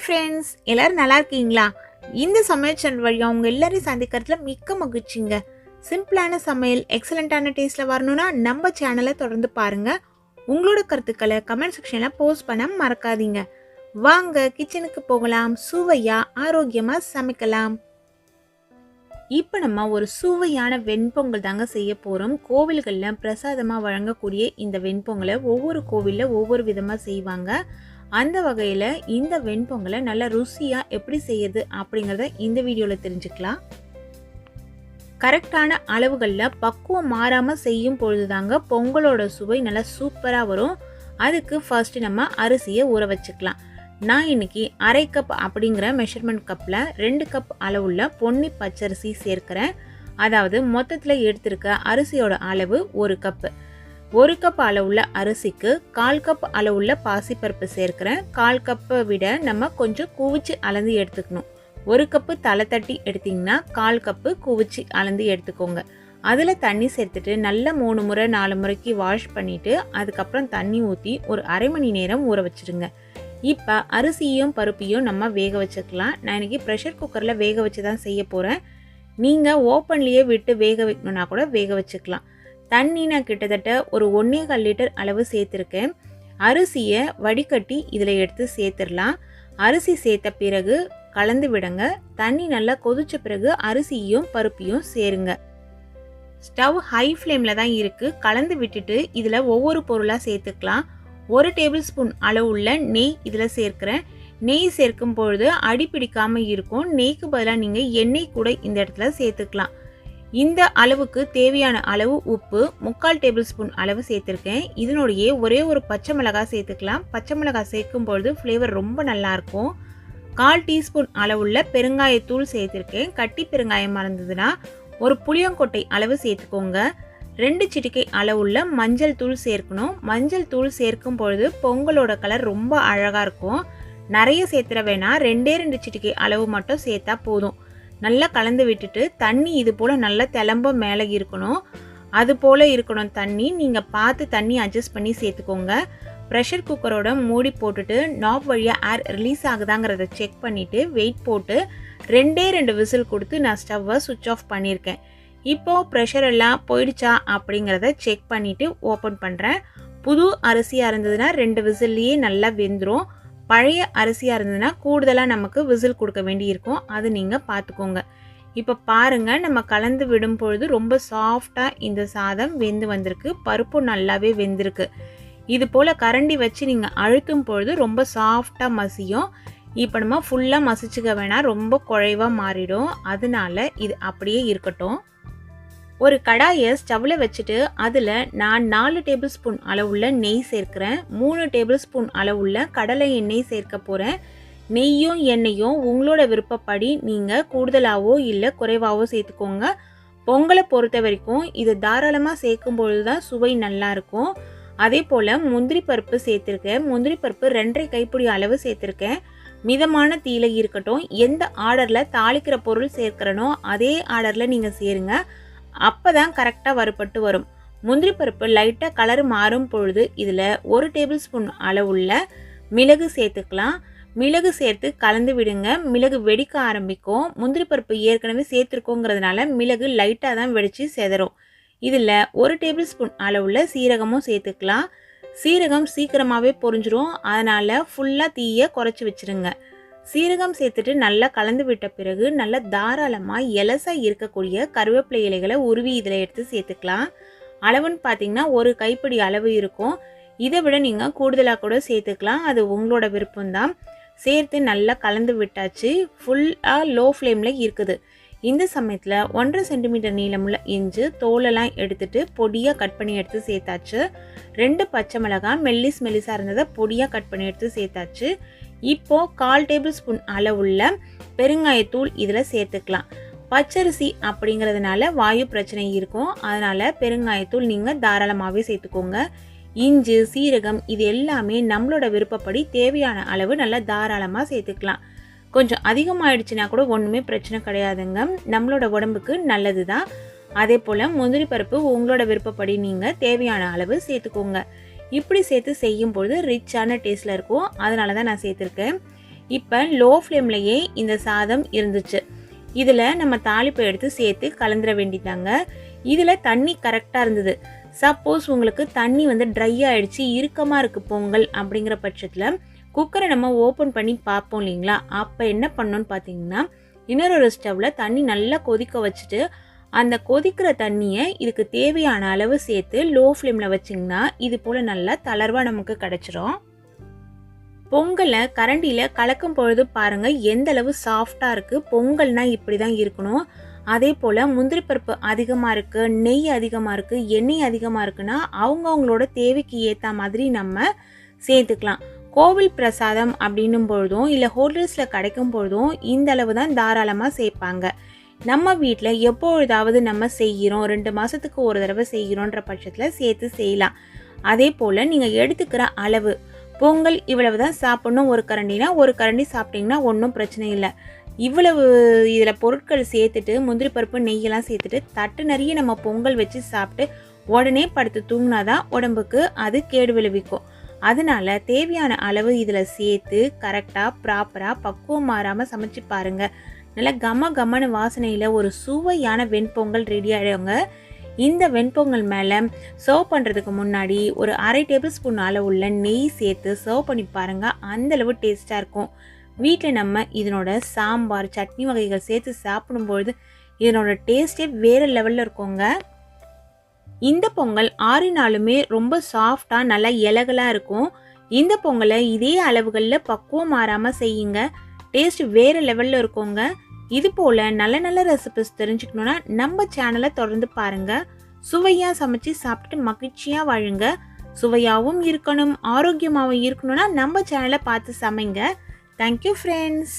Hi friends எல்லோரும் நல்லா இருக்கீங்களா? இந்த சமையல் சேனல் வழியாக அவங்க எல்லாரையும் சந்திக்கிறதுல மிக்க மகிழ்ச்சிங்க. சிம்பிளான சமையல் எக்ஸலண்ட்டான டேஸ்ட்டில் வரணும்னா நம்ம சேனலை தொடர்ந்து பாருங்கள் உங்களோட கருத்துக்களை கமெண்ட் செக்ஷனில் போஸ்ட் பண்ண மறக்காதீங்க. வாங்க கிச்சனுக்கு போகலாம். சுவையாக ஆரோக்கியமாக சமைக்கலாம். இப்போ நம்ம ஒரு சுவையான வெண்பொங்கல் தாங்க செய்ய போகிறோம் கோவில்களில் பிரசாதமாக வழங்கக்கூடிய இந்த வெண்பொங்கலை ஒவ்வொரு கோவிலில் ஒவ்வொரு விதமாக செய்வாங்க. அந்த வகையில் இந்த வெண்பொங்கலை நல்லா ருசியாக எப்படி செய்யுது அப்படிங்கிறத இந்த வீடியோவில் தெரிஞ்சுக்கலாம். கரெக்டான அளவுகளில் பக்குவம் மாறாமல் செய்யும் பொழுது தாங்க பொங்கலோட சுவை நல்லா சூப்பராக வரும். அதுக்கு ஃபர்ஸ்ட்டு நம்ம அரிசியை ஊற வச்சுக்கலாம். நான் இன்றைக்கி அரை கப் அப்படிங்கிற மெஷர்மெண்ட் கப்பில் ரெண்டு கப் அளவுள்ள பொன்னி பச்சரிசி சேர்க்கிறேன். அதாவது மொத்தத்தில் எடுத்திருக்க அரிசியோட அளவு ஒரு கப்பு ஒரு கப் அளவுள்ள அரிசிக்கு கால் கப் அளவுள்ள பாசிப்பருப்பு சேர்க்கிறேன். கால் கப்பை விட நம்ம கொஞ்சம் குவிச்சு அளந்து எடுத்துக்கணும். ஒரு கப்பு தலை தட்டி எடுத்திங்கன்னா கால் கப்பு குவிச்சு அளந்து எடுத்துக்கோங்க. அதில் தண்ணி சேர்த்துட்டு நல்ல மூணு முறை நாலு முறைக்கு வாஷ் பண்ணிவிட்டு அதுக்கப்புறம் தண்ணி ஊற்றி ஒரு அரை மணி நேரம் ஊற வச்சுருங்க. இப்போ அரிசியும் பருப்பையும் நம்ம வேக வச்சுக்கலாம். நான் இன்றைக்கி ப்ரெஷர் குக்கரில் வேக வச்சு தான் செய்ய போகிறேன் நீங்கள் ஓப்பன்லேயே விட்டு வேக வைக்கணுன்னா கூட வேக வச்சுக்கலாம். தண்ணி நான் கிட்டத்தட்ட ஒரு ஒன்றே கால் லிட்டர் அளவு சேர்த்துருக்கேன். அரிசியை வடிகட்டி இதில் எடுத்து சேர்த்துடலாம் அரிசி சேர்த்த பிறகு கலந்து விடுங்க. தண்ணி நல்லா கொதிச்ச பிறகு அரிசியும் பருப்பையும் சேருங்க. ஸ்டவ் ஹை ஃப்ளேமில் தான் இருக்குது கலந்து விட்டுட்டு இதில் ஒவ்வொரு பொருளாக சேர்த்துக்கலாம். ஒரு டேபிள் ஸ்பூன் அளவுள்ள நெய் இதில் சேர்க்குறேன். நெய் சேர்க்கும் பொழுது அடி பிடிக்காமல் இருக்கும். நெய்க்கு பதிலாக நீங்கள் எண்ணெய் கூட இந்த இடத்துல சேர்த்துக்கலாம். இந்த அளவுக்கு தேவையான அளவு உப்பு முக்கால் டேபிள் ஸ்பூன் அளவு சேர்த்துருக்கேன். இதனுடைய ஒரே ஒரு பச்சை மிளகாய் சேர்த்துக்கலாம். பச்சை மிளகாய் சேர்க்கும் பொழுது ஃப்ளேவர் ரொம்ப நல்லாயிருக்கும் கால் டீஸ்பூன் அளவுள்ள பெருங்காயத்தூள் சேர்த்துருக்கேன். கட்டி பெருங்காயம் மறந்ததுன்னா ஒரு புளியங்கொட்டை அளவு சேர்த்துக்கோங்க. ரெண்டு சிட்டிக்கை அளவுள்ள மஞ்சள் தூள் சேர்க்கணும். மஞ்சள் தூள் சேர்க்கும் பொழுது பொங்கலோட கலர் ரொம்ப அழகாக இருக்கும். நிறைய சேர்த்துட வேணாம். ரெண்டே ரெண்டு சிட்டிக்கை அளவு மட்டும் சேர்த்தா போதும். நல்லா கலந்து விட்டுட்டு தண்ணி இது போல் நல்லா திளம்ப மேலே இருக்கணும். அது போல் இருக்கணும் தண்ணி. நீங்கள் பார்த்து தண்ணி அட்ஜஸ்ட் பண்ணி சேர்த்துக்கோங்க. ப்ரெஷர் குக்கரோட மூடி போட்டுட்டு நாப் வழியாக ஏர் ரிலீஸ் ஆகுதாங்கிறத செக் பண்ணிவிட்டு வெயிட் போட்டு ரெண்டே ரெண்டு விசில் கொடுத்து நான் ஸ்டவ்வை சுவிட்ச் ஆஃப் பண்ணியிருக்கேன். இப்போது ப்ரெஷர் எல்லாம் போயிடுச்சா அப்படிங்கிறத செக் பண்ணிவிட்டு ஓப்பன் பண்ணுறேன் புது அரிசியாக இருந்ததுன்னா ரெண்டு விசில்லையே நல்லா வெந்துடும் பழைய அரிசியாக இருந்ததுன்னா கூடுதலாக நமக்கு விசில் கொடுக்க வேண்டியிருக்கும். அது நீங்கள் பார்த்துக்கோங்க இப்போ பாருங்கள் நம்ம கலந்து விடும் பொழுது ரொம்ப சாஃப்டாக இந்த சாதம் வெந்து வந்திருக்கு. பருப்பும் நல்லாவே வெந்திருக்கு. இது போல் கரண்டி வச்சு நீங்கள் அழுத்தும் பொழுது ரொம்ப சாஃப்டாக மசியும். இப்போ நம்ம ஃபுல்லாக மசிச்சுக்க வேணால் ரொம்ப குறைவாக மாறிடும். அதனால இது அப்படியே இருக்கட்டும். ஒரு கடாயை ஸ்டவ்வில் வச்சுட்டு அதில் நான் நாலு டேபிள் ஸ்பூன் அளவுள்ள நெய் சேர்க்கிறேன். மூணு டேபிள் ஸ்பூன் அளவுள்ள கடலை எண்ணெய் சேர்க்க போகிறேன் நெய்யும் எண்ணெயும் உங்களோட விருப்பப்படி நீங்கள் கூடுதலாகவோ இல்லை குறைவாகவோ சேர்த்துக்கோங்க. பொங்கலை பொறுத்த வரைக்கும் இது தாராளமாக சேர்க்கும் பொழுது தான் சுவை நல்லாயிருக்கும் அதே போல் முந்திரி பருப்பு சேர்த்துருக்கேன். முந்திரி பருப்பு ரெண்டரை கைப்பிடி அளவு சேர்த்துருக்கேன். மிதமான தீலை இருக்கட்டும் எந்த ஆர்டரில் தாளிக்கிற பொருள் சேர்க்கிறனோ அதே ஆர்டரில் நீங்கள் சேருங்க. அப்போ தான் கரெக்டாக வறுபட்டு வரும். முந்திரி பருப்பு லைட்டாக கலர் மாறும் பொழுது இதில் ஒரு டேபிள் ஸ்பூன் அளவுள்ள மிளகு சேர்த்துக்கலாம். மிளகு சேர்த்து கலந்து விடுங்க. மிளகு வெடிக்க ஆரம்பிக்கும். முந்திரி பருப்பு ஏற்கனவே சேர்த்துருக்கோங்கிறதுனால மிளகு லைட்டாக தான் வெடித்து செதறும். இதில் ஒரு டேபிள் ஸ்பூன் அளவுள்ள சீரகமும் சேர்த்துக்கலாம். சீரகம் சீக்கிரமாகவே பொறிஞ்சிரும் அதனால் ஃபுல்லாக தீயை குறைச்சி வச்சுருங்க. சீரகம் சேர்த்துட்டு நல்லா கலந்து விட்ட பிறகு நல்லா தாராளமாக எலசாக இருக்கக்கூடிய கருவேப்பிலை இலைகளை உருவி இதில் எடுத்து சேர்த்துக்கலாம். அளவுன்னு பார்த்தீங்கன்னா ஒரு கைப்பிடி அளவு இருக்கும். இதை விட நீங்கள் கூடுதலாக கூட சேர்த்துக்கலாம். அது உங்களோட விருப்பம்தான். சேர்த்து நல்லா கலந்து விட்டாச்சு. ஃபுல்லாக லோ ஃப்ளேமில் இருக்குது. இந்த சமயத்தில் ஒன்றரை சென்டிமீட்டர் நீளமுள்ள இஞ்சி தோலெல்லாம் எடுத்துட்டு பொடியாக கட் பண்ணி எடுத்து சேர்த்தாச்சு. ரெண்டு பச்சை மிளகாய் மெல்லிஸ் மெல்லிஸாக இருந்ததை பொடியாக கட் பண்ணி எடுத்து சேர்த்தாச்சு. இப்போது கால் டேபிள் ஸ்பூன் அளவுள்ள பெருங்காயத்தூள் இதில் சேர்த்துக்கலாம். பச்சரிசி அப்படிங்கிறதுனால வாயு பிரச்சனை இருக்கும். அதனால் பெருங்காயத்தூள் நீங்கள் தாராளமாகவே சேர்த்துக்கோங்க. இஞ்சி சீரகம் இது எல்லாமே நம்மளோட விருப்பப்படி தேவையான அளவு நல்லா தாராளமாக சேர்த்துக்கலாம். கொஞ்சம் அதிகமாகிடுச்சுன்னா கூட ஒன்றுமே பிரச்சனை கிடையாதுங்க. நம்மளோட உடம்புக்கு நல்லது தான் அதே போல் முந்திரி பருப்பு உங்களோட விருப்பப்படி நீங்கள் தேவையான அளவு சேர்த்துக்கோங்க. இப்படி சேர்த்து செய்யும்பொழுது ரிச்சான டேஸ்ட்டில் இருக்கும். அதனால தான் நான் சேர்த்துருக்கேன். இப்போ லோ ஃப்ளேம்லையே இந்த சாதம் இருந்துச்சு. இதில் நம்ம தாளிப்பை எடுத்து சேர்த்து கலந்துட வேண்டியதாங்க இதில் தண்ணி கரெக்டாக இருந்தது. சப்போஸ் உங்களுக்கு தண்ணி வந்து ட்ரை ஆகிடுச்சு இறுக்கமாக இருக்குது பொங்கல் அப்படிங்கிற பட்சத்தில் குக்கரை நம்ம ஓப்பன் பண்ணி பார்ப்போம் இல்லைங்களா? அப்போ என்ன பண்ணோன்னு பார்த்தீங்கன்னா இன்னொரு ஸ்டவ்வில் தண்ணி நல்லா கொதிக்க வச்சுட்டு அந்த கொதிக்கிற தண்ணியை இதுக்கு தேவையான அளவு சேர்த்து லோ ஃப்ளேமில் வச்சிங்கன்னா இது போல் நல்லா தளர்வாக நமக்கு கிடச்சிரும். பொங்கலை கரண்டியில் கலக்கும் பொழுது பாருங்கள் எந்த அளவு சாஃப்டாக இருக்குது பொங்கல்னால் இப்படி தான் இருக்கணும். அதே போல் முந்திரி பருப்பு அதிகமாக இருக்குது நெய் அதிகமாக இருக்குது எண்ணெய் அதிகமாக இருக்குன்னா அவங்கவுங்களோட தேவைக்கு ஏற்ற மாதிரி நம்ம சேர்த்துக்கலாம். கோவில் பிரசாதம் அப்படின்னும் பொழுதும் இல்லை ஹோட்டல்ஸில் கிடைக்கும் பொழுதும் இந்த அளவு தான் தாராளமாக சேர்ப்பாங்க. நம்ம வீட்டில் எப்பொழுதாவது நம்ம செய்கிறோம் ரெண்டு மாதத்துக்கு ஒரு தடவை செய்கிறோன்ற பட்சத்தில் சேர்த்து செய்யலாம். அதே போல் நீங்கள் எடுத்துக்கிற அளவு பொங்கல் இவ்வளவு தான் சாப்பிட்ணும் ஒரு கரண்டினா ஒரு கரண்டி சாப்பிட்டிங்கன்னா ஒன்றும் பிரச்சனை இல்லை. இவ்வளவு இதில் பொருட்கள் சேர்த்துட்டு முந்திரி பருப்பு நெய்யெல்லாம் சேர்த்துட்டு தட்டு நிறைய நம்ம பொங்கல் வச்சு சாப்பிட்டு உடனே படுத்து தூங்கினாதான் உடம்புக்கு அது கேடு விளைவிக்கும். அதனால தேவையான அளவு இதில் சேர்த்து கரெக்டாக ப்ராப்பராக பக்குவம் மாறாமல் சமைச்சு பாருங்கள் நல்லா கம கமனு வாசனையில் ஒரு சுவையான வெண்பொங்கல் ரெடி ஆகிடுவாங்க இந்த வெண்பொங்கல் மேலே சர்வ் பண்ணுறதுக்கு முன்னாடி ஒரு அரை டேபிள் ஸ்பூன் அளவுள்ள நெய் சேர்த்து சர்வ் பண்ணி பாருங்கள் அந்தளவு டேஸ்ட்டாக இருக்கும். வீட்டில் நம்ம இதனோட சாம்பார் சட்னி வகைகள் சேர்த்து சாப்பிடும்பொழுது இதனோட டேஸ்ட்டே வேறு லெவலில் இருக்குங்க. இந்த பொங்கல் ஆறு நாளுமே ரொம்ப சாஃப்டாக நல்லா இலகலாக இருக்கும். இந்த பொங்கலை இதே அளவுகளில் பக்குவம் மாறாமல் செய்யுங்க. டேஸ்ட் வேறு லெவலில் இருக்குங்க. இது போல் நல்ல நல்ல ரெசிபிஸ் தெரிஞ்சுக்கணுன்னா நம்ம சேனலை தொடர்ந்து பாருங்கள் சுவையாக சமைச்சு சாப்பிட்டு மகிழ்ச்சியாக வாழுங்க. சுவையாகவும் இருக்கணும் ஆரோக்கியமாகவும் இருக்கணும்னா நம்ம சேனலை பார்த்து சமைங்க. Thank you friends